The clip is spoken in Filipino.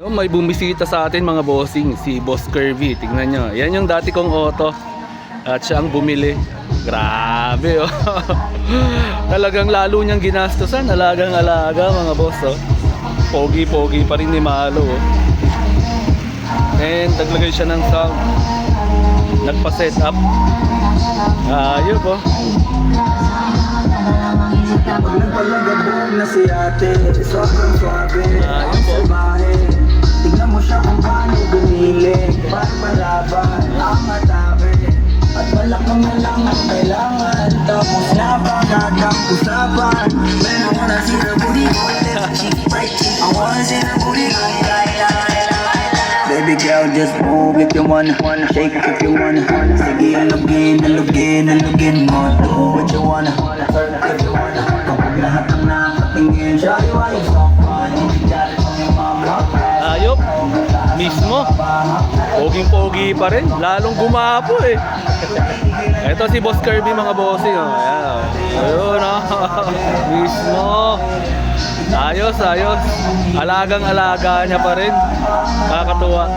Oh, may bumisita sa atin mga bossing, si Boss Curvy. Tingnan nyo. Yan yung dati kong auto. At siya ang bumili. Grabe oh. Talagang lalo niyang ginastosan. Alagang alaga mga boss oh. Pogi-pogi pa rin ni Malo oh. And naglagay siya ng sound. Nagpa-set up. Ayun oh. Pag nagpalagabog na Baby girl, just move if you wanna, wanna shake if you wanna. Sige, alugin, alugin, alugin mo. Do what you wanna, if you wanna. Kapag lahat ng nakatingin, shawty, why you Mismo. Poging-pogi pa rin. Lalong gumapo eh. Ito si Boss Kirby mga bossing. Oh. Ayan. Ayun oh. Mismo. Ayos, ayos. Alagang-alaga niya pa rin. Kakatuwa.